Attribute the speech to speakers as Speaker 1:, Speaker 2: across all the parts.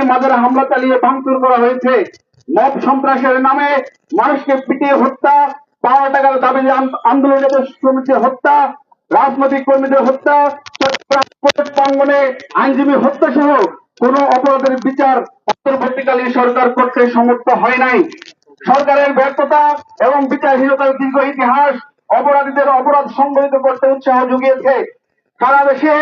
Speaker 1: হামলা চালিয়ে ভাঙচুর করা হয়েছে। মব সন্ত্রাসের নামে মানুষকে পিটিয়ে হত্যা, পাওয়া টাকার দাবি আন্দোলনের শ্রমিকদের হত্যা, রাজনৈতিক কর্মীদের হত্যা প্রাঙ্গনে আইনজীবী হত্যা সহ কোন অপরাধের বিচার অন্তর্বর্তীকালীন সরকার করতে সমর্থ হয় নাই। সরকারের ব্যর্থতা এবং বিচারহীনতার দীর্ঘ ইতিহাস অপরাধীদের অপরাধ সংগঠিত করতে উৎসাহ জুগিয়েছে। সারা দেশে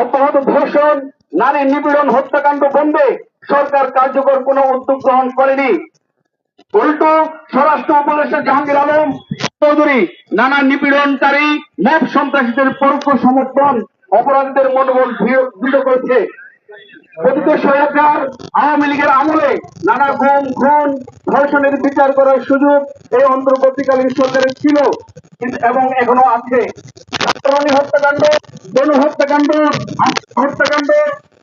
Speaker 1: অব্যাহত ধর্ষণ, নারী নিপীড়ন হত্যাকাণ্ড বন্ধে সরকার কার্যকর কোনো উদ্যোগ গ্রহণ করেনি। উল্টো স্বরাষ্ট্র উপদেষ্টা জাহাঙ্গীর আলম চৌধুরী নানা নিপীড়নকারী ন্যাপ সন্ত্রাসীদের পরোক্ষ সমর্থন অপরাধীদের মনোবল দৃঢ় করেছে। কথিত স্বৈরাচার আওয়ামী লীগের আমলে নানা গুম, খুন, ধর্ষণের বিচার করার সুযোগ এই অন্তর্বর্তীকালীন সরকারের ছিল এবং এখনও আছে। হত্যাকাণ্ড গণ হত্যাকাণ্ড হত্যাকাণ্ড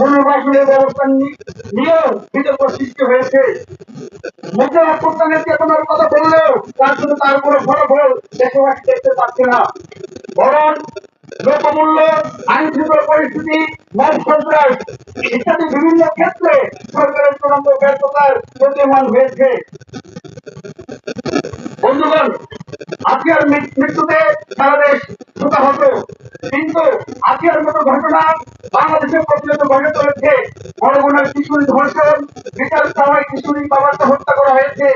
Speaker 1: পুনর্বাসনের ব্যবস্থা নি- নিয়েও বিতর্ক সৃষ্টি হয়েছে। মুখে অভ্যুত্থানের চেতনার কথা বললেও তার জন্য তার কোনো ফলাফল দেশবাসী দেখতে পাচ্ছে না। বরং দ্রব্যমূল্য আইন শৃঙ্খলা পরিস্থিতি মব সন্ত্রাস ইত্যাদি বিভিন্ন ক্ষেত্রে সরকারের চূড়ান্ত ব্যর্থতার প্রতিমান হয়েছে। বন্ধুগণ, আজকের মৃত্যুতে সারা দেশ শোকাহত। কিন্তু আজকের মতো ঘটনা বাংলাদেশে প্রচলিত ঘটে চলেছে বড়গুনার কিশোরী ধর্ষণ, বিচার চাওয়ায় কিশোরী বাবাকে হত্যা করা হয়েছে।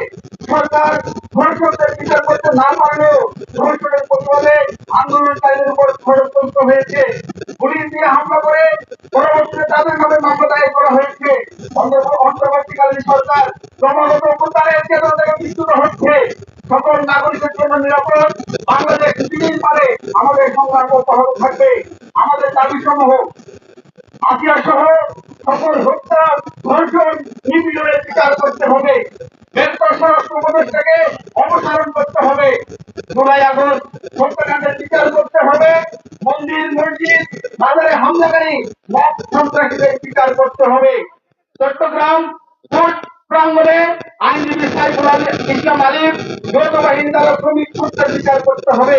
Speaker 1: সরকার ধর্ষকদের বিচার করতে না পারলেও ধর্ষণের প্রতিবাদে আন্দোলনকারীদের উপর ষড়যন্ত্র হয়েছে। পুলিশ দিয়ে হামলা করে পরবর্তীতে তাদের নামে মামলা দায়ের করা হয়েছে। অন্তর্বর্তীকালীন সরকার ক্রমাগত উপকারের চেতনা থেকে বিচ্যুত হচ্ছে। সকল নাগরিকের জন্য নিরাপদ থাকবে। আমাদের দাবি সমূহ আসিয়া সহ সকল হত্যা, ধর্ষণ, নিপীড়নের বিচার করতে হবে। চট্টগ্রাম কোর্ট প্রাঙ্গণে আইনজীবী সাইফুল ইসলাম আলীর যৌথ বাহিনী দ্বারা শ্রমিক হত্যার বিচার করতে হবে।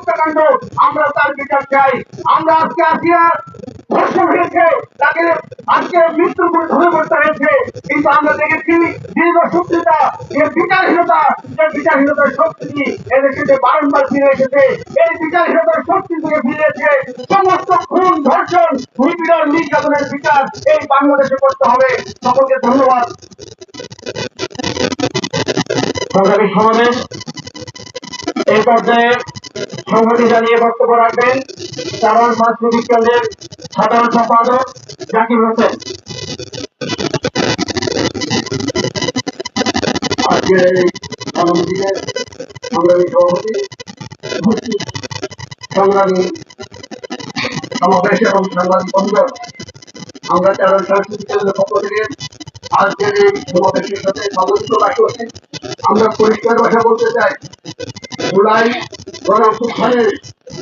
Speaker 1: হত্যাকাণ্ড আমরা তার বিচার চাই। আমরা আজকে আসিয়া ধর্ষণ হয়েছে তাকে আজকে মৃত্যুর করে ধরে করতে হয়েছে। কিন্তু আমরা দেখেছি দীর্ঘ শত্রুতা, যে বিচারহীনতা, যে বিচারহীনতার শক্তি এদেশে বারংবার ফিরে এসেছে। এই বিচারহীনতার শক্তি থেকে ফিরেছে সমস্ত খুন, ধর্ষণ নিপীড়ন নির্যাতনের বিচার এই বাংলাদেশে করতে হবে। সকলকে ধন্যবাদ। সংগ্রামী সমাবেশ, এই পর্যায়ে সংহতি জানিয়ে বক্তব্য রাখবেন চারণ সাংস্কৃতিক কেন্দ্রের সাধারণ সম্পাদক জাকির হোসেন।
Speaker 2: আমরা পরিষ্কার ভাষা বলতে চাই, জুলাই গণঅভ্যুত্থানে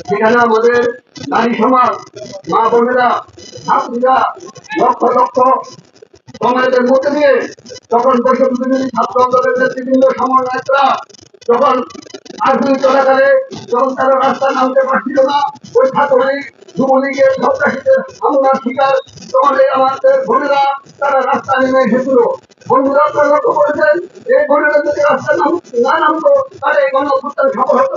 Speaker 2: যেখানে আমাদের নারী সমাজ, মা বোনেরা, ছাত্রীরা লক্ষ লক্ষ কংগ্রেসের মধ্যে দিয়ে দেশের বিরোধী ছাত্র আন্দোলনের নেতৃবৃন্দ সমন্বয়করা যখন রাজনীতি চলাকালে যখন তারা রাস্তায় নামতে পারছিল না, ওই ছাত্রলীগ যুবলীগের সন্ত্রাসীদের হামলার শিকার। তখন এই আমাদের বোনেরা তারা রাস্তা নেমে এসেছিল। বন্ধুরা, আপনারা লক্ষ্য করেছেন? এই বোনেরা যদি রাস্তায় নাম না নামতো, তাহলে এই গণ অভ্যুত্থান সফল হতো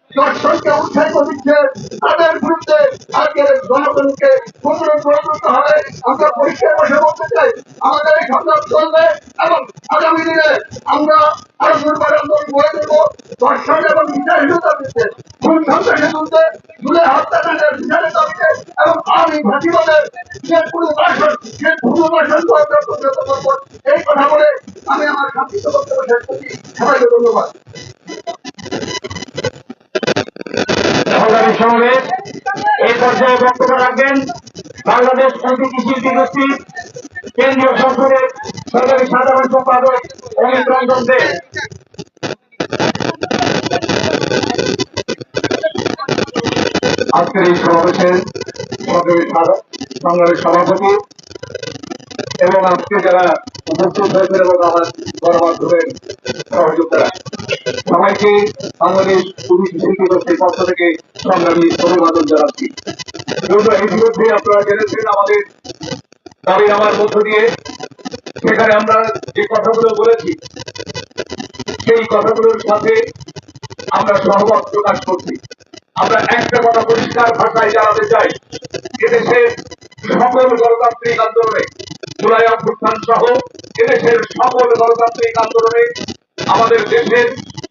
Speaker 3: দর্শনকে উৎসাহিত দিচ্ছে তাদের বিরুদ্ধে আজকের জনগণকে পুনরুদ্ধার করতে হবে। আমরা পরিষ্কার ভাষা বলতে চাই, আমাদের এই সংগ্রাম চলবে এবং আগামী দিনে আমরা আরও দুর্বার আন্দোলন গড়ে দেবো দর্শন এবং বিচারহীনতার বিরুদ্ধে খুন সন্ত্রাসের বিরুদ্ধে জুলে হত্যাকাণ্ডের বিচারের দাবিতে এবং আমি ভাষিবাদের যে পুনর্বাসন যে পুনর্বাসন এই কথা বলে আমি আমার সংক্ষিপ্ত বক্তব্য শেষ করছি। সবাইকে ধন্যবাদ।
Speaker 1: রাখবেন বাংলাদেশ প্রকৃতি শিল্পী গোষ্ঠীর কেন্দ্রীয় সংসদের সরকারি সাধারণ সম্পাদক অমিত রঞ্জন দে।
Speaker 3: আজকের এই সমাবেশের সরকারি সাধা- সংগ্রামী সভাপতি এবং আজকে যারা উপস্থিত হয়েছেন এবং আমার গণমাধ্যমের সহযোগিতা সবাইকে বাংলাদেশ পুলিশ শিল্পী গোষ্ঠীর পক্ষ থেকে সংগ্রামী অভিবাদন জানাচ্ছি। সেখানে আমরা যে কথাগুলো বলেছি, সেই কথাগুলোর সাথে আমরা সহমত প্রকাশ করছি। আমরা একটা কথা পরিষ্কার ভাষায় জানাতে চাই এদেশের সকল গণতান্ত্রিক আন্দোলনে জুলাই অভ্যুত্থান সহ এদেশের সকল গণতান্ত্রিক আন্দোলনে আমাদের দেশের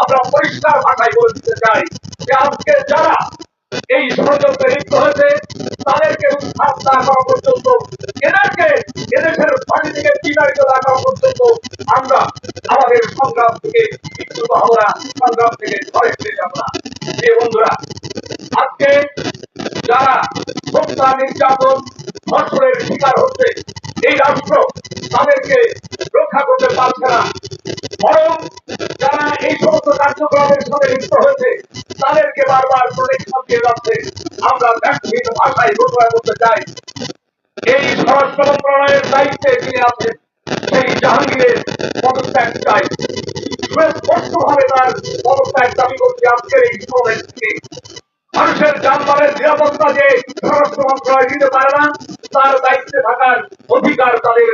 Speaker 3: আমরা পরিষ্কার ভাষায় বলে দিতে চাই যে আজকে যারা এই ষড়যন্ত্রে লিপ্ত হয়েছে, তাদেরকে উৎখাত না করা পর্যন্ত, এদেরকে এদেশের পানি থেকে বিতাড়িত না করা পর্যন্ত আমরা আমাদের সংগ্রাম থেকে বিচ্যুত না সংগ্রাম থেকে ঘরে ফিরে যাব না। যে বন্ধুরা, আজকে যারা হত্যা, নির্যাতন, ধর্ষণের শিকার হচ্ছে, এই রাষ্ট্র তাদেরকে রক্ষা করতে পারছে না। বরং যারা এই সমস্ত কার্যক্রমের সাথে লিপ্ত হয়েছে, তাদেরকে বারবার প্রোটেকশন দিয়ে যাচ্ছে আমরা ব্যক্তিগত ভাষায় ঘোষণা করতে চাই। এই স্বরাষ্ট্র মন্ত্রণালয়ের দায়িত্বে যিনি আছেন, সেই জাহাঙ্গীরের পদত্যাগ চাই। সুস্পষ্টভাবে তার পদত্যাগ দাবি করছে আজকের এই সমাবেশ মানুষের যানবাহনের নিরাপত্তা যে স্বরাষ্ট্র মন্ত্রণালয় দিতে পারে না, তার দায়িত্বে থাকার অধিকার তাদের